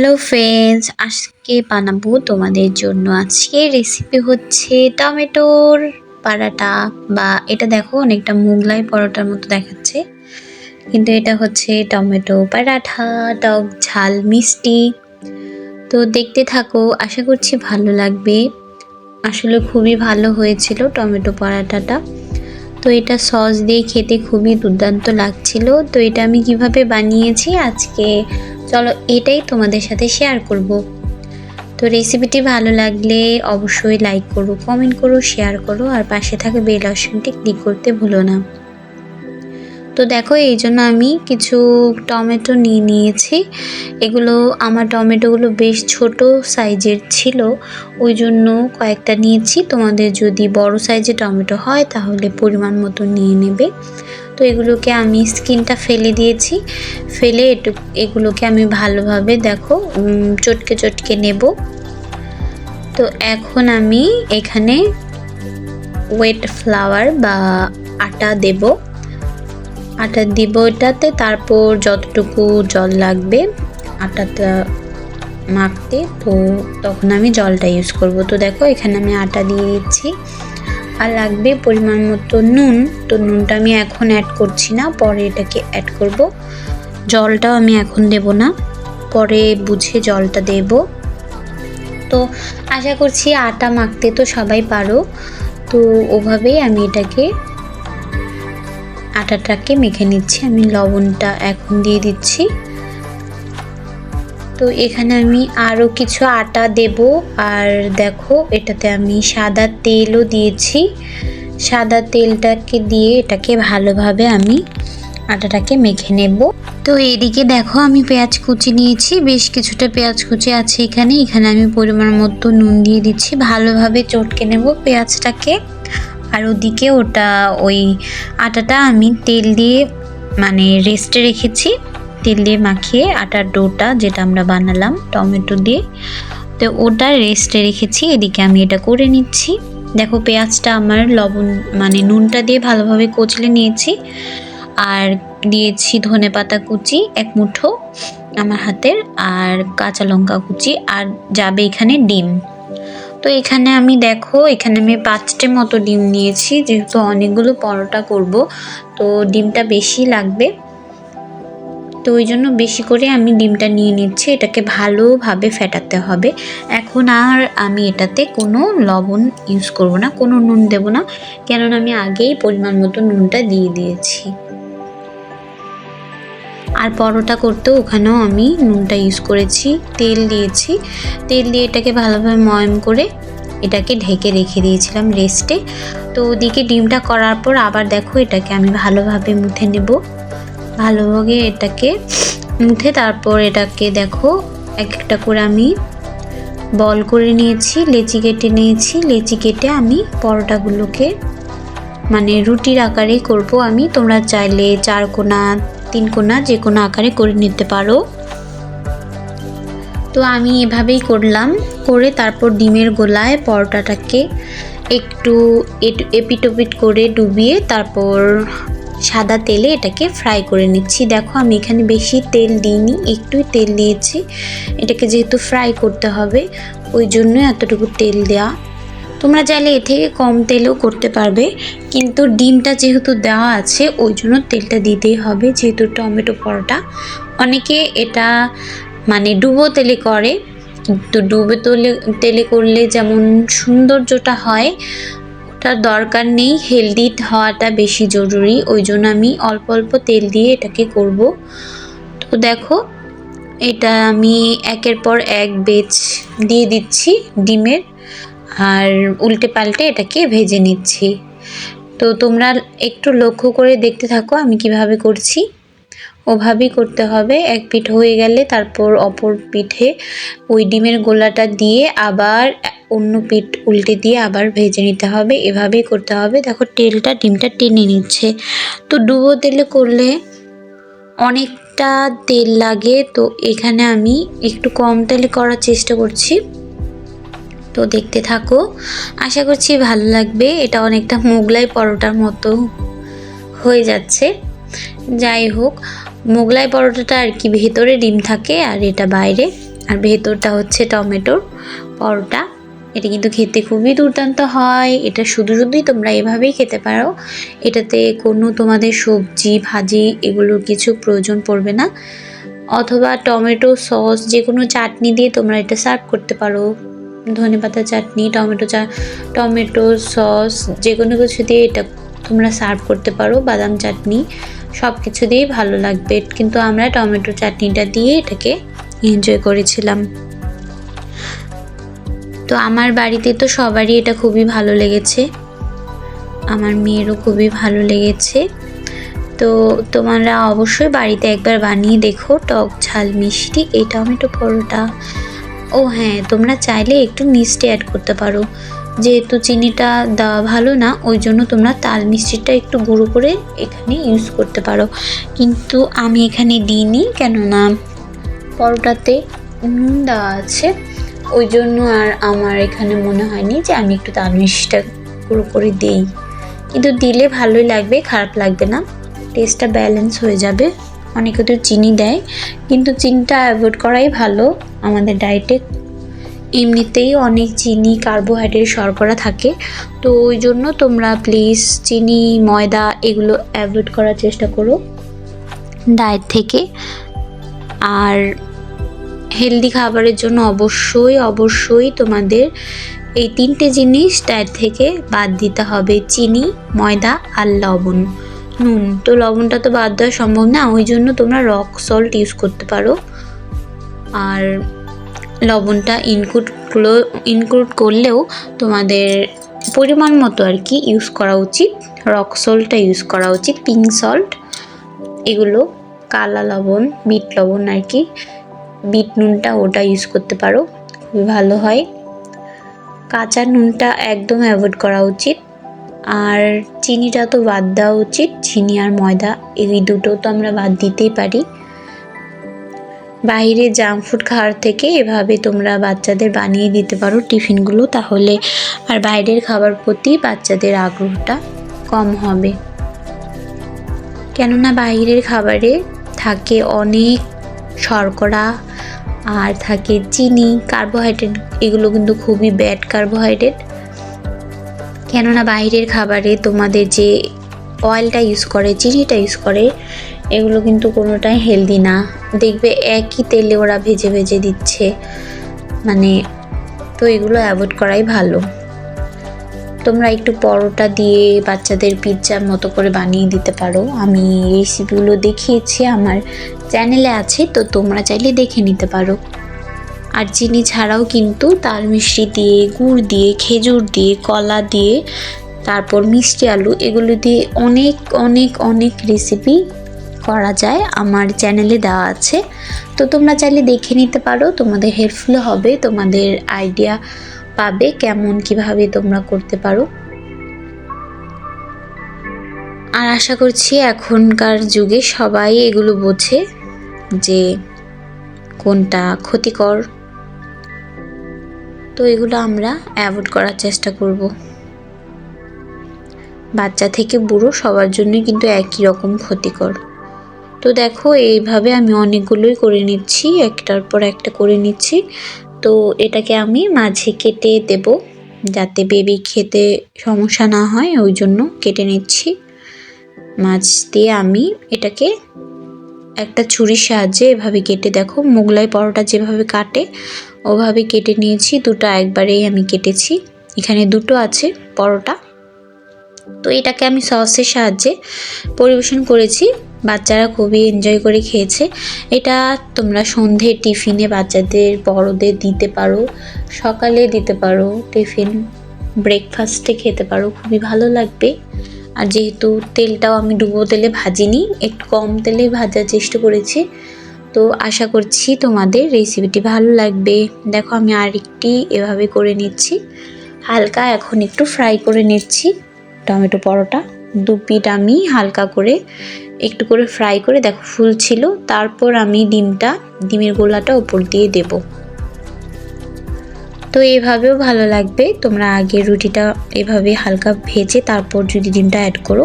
Hello friends আজকে বানাবো তোমাদের জন্য আজকে রেসিপি হচ্ছে টমেটোর পারাটা বা এটা দেখো, অনেকটা মোগলাই পরোটার মতো দেখাচ্ছে। কিন্তু এটা হচ্ছে টমেটো পরাঠা টক ঝাল, মিষ্টি। তো দেখতে থাকো, আশা করছি ভালো লাগবে। আসলে খুবই ভালো হয়েছিল টমেটো পরাঠাটা তো এটা সস দিয়ে খেতে খুবই দুর্দান্ত লাগছিল। তো এটা আমি কীভাবে বানিয়েছি আজকে চলো এটাই তোমাদের সাথে শেয়ার করব। তো রেসিপিটি ভালো লাগলে অবশ্যই লাইক করো কমেন্ট করো শেয়ার করো, আর পাশে থাকা বেল অপশনটি ক্লিক করতে ভুলো না। তো দেখো, এই জন্য আমি কিছু টমেটো নিয়ে নিয়েছি। এগুলো, আমার টমেটোগুলো বেশ ছোট সাইজের ছিল। ওই জন্য কয়েকটা নিয়েছি। তোমাদের যদি বড় সাইজের টমেটো হয়, তাহলে পরিমাণ মতো নিয়ে নেবে। তো এগুলোকে আমি স্কিনটা ফেলে দিয়েছি। ফেলে একটু এগুলোকে আমি ভালোভাবে দেখো চটকে চটকে নেব। তো এখন আমি এখানে ওয়েট ফ্লাওয়ার বা আটা দেব। আটা দিব এটাতে, তারপর যতটুকু জল লাগবে আটাটা মাখতে, তো তখন আমি জলটা ইউজ করব। তো দেখো, এখানে আমি আটা দিয়ে দিচ্ছি। আর লাগবে পরিমাণ মতো নুন। তো নুনটা আমি এখন অ্যাড করছি না, পরে এটাকে অ্যাড করব। জলটাও আমি এখন দেব না, পরে বুঝে জলটা দেব। তো আশা করছি আটা মাখতে তো সবাই পারো। তো ওভাবেই আমি এটাকে আটাটাকে মেখে নিচ্ছি। আমি লবণটা এখন দিয়ে দিচ্ছি। তো এখানে আমি আরও কিছু আটা দেব। আর দেখো, এটাতে আমি সাদা তেলও দিয়েছি। সাদা তেলটাকে দিয়ে এটাকে ভালোভাবে আমি আটাটাকে মেখে নেব। তো এদিকে দেখো, আমি পেঁয়াজ কুচি নিয়েছি। বেশ কিছুটা পেঁয়াজ কুচি আছে এখানে। এখানে আমি পরিমাণ মতো নুন দিয়ে দিচ্ছি। ভালোভাবে চটকে নেব পেঁয়াজটাকে। আর ওদিকে ওটা ওই আটাটা আমি তেল দিয়ে মানে রেস্টে রেখেছি। তেল দিয়ে মাখিয়ে আটার ডোটা যেটা আমরা বানালাম টমেটো দিয়ে। তো ওটা রেস্টে রেখেছি, এদিকে আমি এটা করে নিচ্ছি। দেখো পেঁয়াজটা আমার লবণ মানে নুনটা দিয়ে ভালোভাবে কচলে নিয়েছি। আর দিয়েছি ধনে পাতা কুচি, এক মুঠো আমার হাতের, আর কাঁচা লঙ্কা কুচি, আর যাবে এখানে ডিম। তো এখানে আমি দেখো, এখানে আমি পাঁচটে মতো ডিম নিয়েছি, যেহেতু অনেকগুলো পরোটা করব, তো ডিমটা বেশি লাগবে। তো ওই জন্য বেশি করে আমি ডিমটা নিয়ে নিচ্ছি, এটাকে ভালোভাবে ফেটাতে হবে। এখন আর আমি এটাতে কোনো লবণ ইউজ করব না, কোনো নুন দেব না, কেননা আমি আগেই পরিমাণ মতো নুনটা দিয়ে দিয়েছি। আর পরোটা করতেও ওখানেও আমি নুনটা ইউজ করেছি, তেল দিয়েছি। তেল দিয়ে এটাকে ভালোভাবে ময়ম করে এটাকে ঢেকে রেখে দিয়েছিলাম রেস্টে তো ওদিকে ডিমটা করার পর আবার দেখো এটাকে আমি ভালোভাবে মুথে নেব। ভালোভাবে এটাকে মুথে তারপর এটাকে দেখো এক একটা করে আমি বল করে নিয়েছি, লেচি কেটে নিয়েছি। লেচি কেটে আমি পরোটাগুলোকে মানে রুটির আকারে করব আমি। তোমরা চাইলে চার কোনা তিন কোনা যে কোনো আকারে করে নিতে পারো। তো আমি এভাবেই করলাম। করে তারপর ডিমের গোলায় পরোটাটাকে একটু এপিটোপিট করে ডুবিয়ে তারপর সাদা তেলে এটাকে ফ্রাই করে নিচ্ছি। দেখো আমি এখানে বেশি তেল দিইনি একটুই তেল দিয়েছি। এটাকে যেহেতু ফ্রাই করতে হবে, ওই জন্য এতটুকু তেল দেওয়া তোমরা চাইলে এ থেকে কম তেলেও করতে পারবে, কিন্তু ডিমটা যেহেতু দেওয়া আছে, ওই জন্য তেলটা দিতেই হবে, যেহেতু টমেটো পরোটা। অনেকে এটা মানে ডুবো তেলে করে, কিন্তু ডুবে তেলে তেলে করলে যেমন সৌন্দর্যটা হয়, ওটার দরকার নেই, হেলদি হওয়াটা বেশি জরুরি, ওই জন্য আমি অল্প অল্প তেল দিয়ে এটাকে করব। তো দেখো, এটা আমি একের পর এক বেচ দিয়ে দিচ্ছি ডিমের। আর উল্টে পাল্টে এটাকে ভেজে নিচ্ছি। তো তোমরা একটু লক্ষ্য করে দেখতে থাকো আমি কীভাবে করছি। ওভাবেই করতে হবে। এক পিঠ হয়ে গেলে তারপর অপর পিঠে ওই ডিমের গোলাটা দিয়ে আবার অন্য পিঠ উল্টে দিয়ে আবার ভেজে নিতে হবে। এভাবেই করতে হবে। দেখো তেলটা, ডিমটা টেনে নিচ্ছে। তো ডুবো তেলে করলে অনেকটা তেল লাগে। তো এখানে আমি একটু কম তেলে করার চেষ্টা করছি। তো দেখতে থাকো। আশা করছি ভালো লাগবে। এটা অনেকটা মোগলাই পরোটার মতো হয়ে যাচ্ছে। যাই হোক, মোগলাই পরোটাটা আর কি ভেতরে ডিম থাকে আর এটা বাইরে। আর ভেতরটা হচ্ছে টমেটোর পরোটা। এটা কিন্তু খেতে খুবই দুর্দান্ত হয়। এটা শুধু শুধুই তোমরা এভাবেই খেতে পারো। এটাতে কোনো তোমাদের সবজি, ভাজি এগুলোর কিছু প্রয়োজন পড়বে না। অথবা টমেটো সস যে কোনো চাটনি দিয়ে তোমরা এটা সার্ভ করতে পারো। ধনেপাতা চাটনি, টমেটো চা, টমেটো সস যে কোনো কিছু দিয়ে এটা তোমরা সার্ভ করতে পারো, বাদাম চাটনি সব কিছু দিয়েই ভালো লাগবে। কিন্তু আমরা টমেটো চাটনিটা দিয়ে এটাকে এনজয় করেছিলাম। তো আমার বাড়িতে তো সবারই এটা খুবই ভালো লেগেছে। আমার মেয়েরও খুবই ভালো লেগেছে। তো তোমরা অবশ্যই বাড়িতে একবার বানিয়ে দেখো টক ঝাল মিষ্টি, এই টমেটো পরোটা। ও হ্যাঁ তোমরা চাইলে একটু মিষ্টি অ্যাড করতে পারো। যেহেতু চিনিটা দেওয়া ভালো না, ওই জন্য তোমরা তাল মিষ্টিটা একটু গুঁড়ো করে এখানে ইউজ করতে পারো। কিন্তু আমি এখানে দিইনি, কেননা পরোটাতে নুন দেওয়া আছে। ওই জন্য আর আমার এখানে মনে হয়নি যে আমি একটু তাল মিষ্টিটা গুঁড়ো করে দিই। কিন্তু দিলে ভালোই লাগবে, খারাপ লাগবে না। টেস্টটা ব্যালেন্স হয়ে যাবে। অনেকে তো চিনি দেয়, কিন্তু চিনিটা অ্যাভয়েড করাই ভালো আমাদের ডায়েটে এমনিতেই অনেক চিনি কার্বোহাইড্রেট শর্করা থাকে, তো ওই জন্য তোমরা প্লিজ চিনি, ময়দা এগুলো অ্যাভয়েড করার চেষ্টা করো। ডায়েট থেকে। আর হেলদি খাবারের জন্য অবশ্যই অবশ্যই তোমাদের এই তিনটে জিনিস ডায়েট থেকে বাদ দিতে হবে, চিনি, ময়দা আর লবণ। নুন তো লবণটা তো বাদ দেওয়া সম্ভব না, ওই জন্য তোমরা রক সল্ট ইউজ করতে পারো। আর লবণটা ইনক্লুড ইনক্লুড করলেও তোমাদের পরিমাণ মতো আর কি ইউজ করা উচিত। রক সল্টটা ইউজ করা উচিত পিঙ্ক সল্ট এগুলো কালা লবণ, বিট লবণ আর কি, বিট নুনটা ওটা ইউজ করতে পারো, খুবই ভালো হয়। কাঁচা নুনটা একদম অ্যাভয়েড করা উচিত। আর চিনিটা তো বাদ দেওয়া উচিত, চিনি আর ময়দা, এই দুটো তো আমরা বাদ দিতেই পারি। বাইরে জাঙ্ক ফুড খাওয়ার থেকে এভাবে তোমরা বাচ্চাদের বানিয়ে দিতে পারো টিফিনগুলো, তাহলে আর বাইরের খাবার প্রতি বাচ্চাদের আগ্রহটা কম হবে। কেননা বাইরের খাবারে থাকে অনেক শর্করা আর থাকে চিনি কার্বোহাইড্রেট এগুলো কিন্তু খুবই ব্যাড কার্বোহাইড্রেট কেননা বাইরের খাবারে তোমাদের যে অয়েলটা ইউজ করে, চিনিটা ইউজ করে, এগুলো কিন্তু কোনোটাই হেলদি না। দেখবে একই তেলে ওরা ভেজে ভেজে দিচ্ছে। মানে তো এগুলো অ্যাভয়েড করাই ভালো। তোমরা একটু পরোটা দিয়ে বাচ্চাদের পিৎজার মতো করে বানিয়ে দিতে পারো। আমি রেসিপিগুলো দেখিয়েছি, আমার চ্যানেলে আছে, তো তোমরা চাইলে দেখে নিতে পারো। আর চিনি ছাড়াও কিন্তু তাল মিষ্টি দিয়ে, গুড় দিয়ে, খেজুর দিয়ে, কলা দিয়ে, তারপর মিষ্টি আলু, এগুলো দিয়ে অনেক অনেক অনেক রেসিপি করা যায়। আমার চ্যানেলে দেওয়া আছে। তো তোমরা চাইলে দেখে নিতে পারো, তোমাদের হেল্পফুল হবে, তোমাদের আইডিয়া পাবে কেমন, কীভাবে তোমরা করতে পারো। আর আশা করছি এখনকার যুগে সবাই এগুলো বোঝে যে কোনটা ক্ষতিকর তো এগুলো আমরা অ্যাভয়েড করার চেষ্টা করব। বাচ্চা থেকে বুড়ো সবার জন্যই কিন্তু একই রকম ক্ষতিকর। তো দেখো, এইভাবে আমি অনেকগুলোই করে নিচ্ছি, একটার পর একটা করে নিচ্ছি। তো এটাকে আমি মাঝে কেটে দেব, যাতে বেবি খেতে সমস্যা না হয়, ওই জন্য কেটে নিচ্ছি। মাছ দিয়ে আমি এটাকে একটা ছুরির সাহায্যে এভাবে কেটে, দেখো, মোগলাই পরোটা যেভাবে কাটে, ওভাবে কেটে নিয়েছি, দুটো একবারেই আমি কেটেছি। এখানে দুটো আছে পরোটা। তো এটাকে আমি সসের সাহায্যে পরিবেশন করেছি। বাচ্চারা খুবই এনজয় করে খেয়েছে। এটা তোমরা সন্ধে টিফিনে বাচ্চাদের, বড়দের দিতে পারো, সকালে দিতে পারো, টিফিন ব্রেকফাস্টে খেতে পারো, খুবই ভালো লাগবে। আর যেহেতু তেলটাও আমি ডুবো তেলে ভাজিনি, একটু কম তেলে ভাজার চেষ্টা করেছি। তো আশা করছি তোমাদের রেসিপিটি ভালো লাগবে। দেখো আমি আরেকটি এভাবে করে নিচ্ছি। হালকা এখন একটু ফ্রাই করে নিচ্ছি। টমেটো পরোটা দু পিঠ আমি হালকা করে একটু করে ফ্রাই করে, দেখো ফুল ছিল তারপর আমি ডিমটা, ডিমের গোলাটা ওপর দিয়ে দেব। তো এভাবেও ভালো লাগবে। তোমরা আগে রুটিটা এভাবে হালকা ভেজে তারপর যদি ডিমটা অ্যাড করো,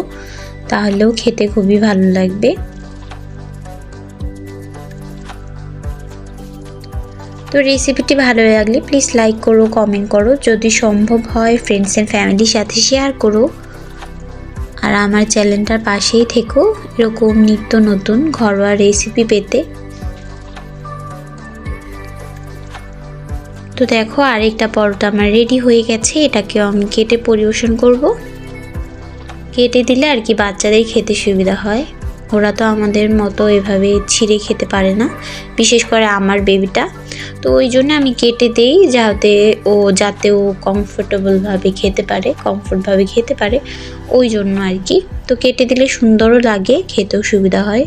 তাহলেও খেতে খুবই ভালো লাগবে। তো রেসিপিটি ভালো লাগলে প্লিজ লাইক করো কমেন্ট করো। যদি সম্ভব হয় ফ্রেন্ডস অ্যান্ড ফ্যামিলির সাথে শেয়ার করো। আর আমার চ্যানেলটার পাশেই থেকো, এরকম নিত্য নতুন ঘরোয়া রেসিপি পেতে। তো দেখো, আরেকটা পরোটা আমার রেডি হয়ে গেছে। এটাকেও আমি কেটে পরিবেশন করব। কেটে দিলে আর কি বাচ্চাদের খেতে সুবিধা হয়। ওরা তো আমাদের মতো এভাবে ছিঁড়ে খেতে পারে না, বিশেষ করে আমার বেবিটা তো ওই জন্য আমি কেটে দেই যাতে ও যাতে ও কমফোর্টেবলভাবে খেতে পারে কমফোর্টভাবে খেতে পারে। ওই জন্য আর কি। তো কেটে দিলে সুন্দরও লাগে, খেতেও সুবিধা হয়।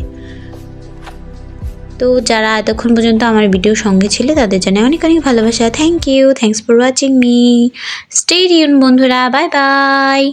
তো যারা এতক্ষণ পর্যন্ত আমার ভিডিও সঙ্গে ছিল, তাদের জন্য অনেক অনেক ভালোবাসা। Thank you thanks for watching me stay Yoon বন্ধুরা। Bye bye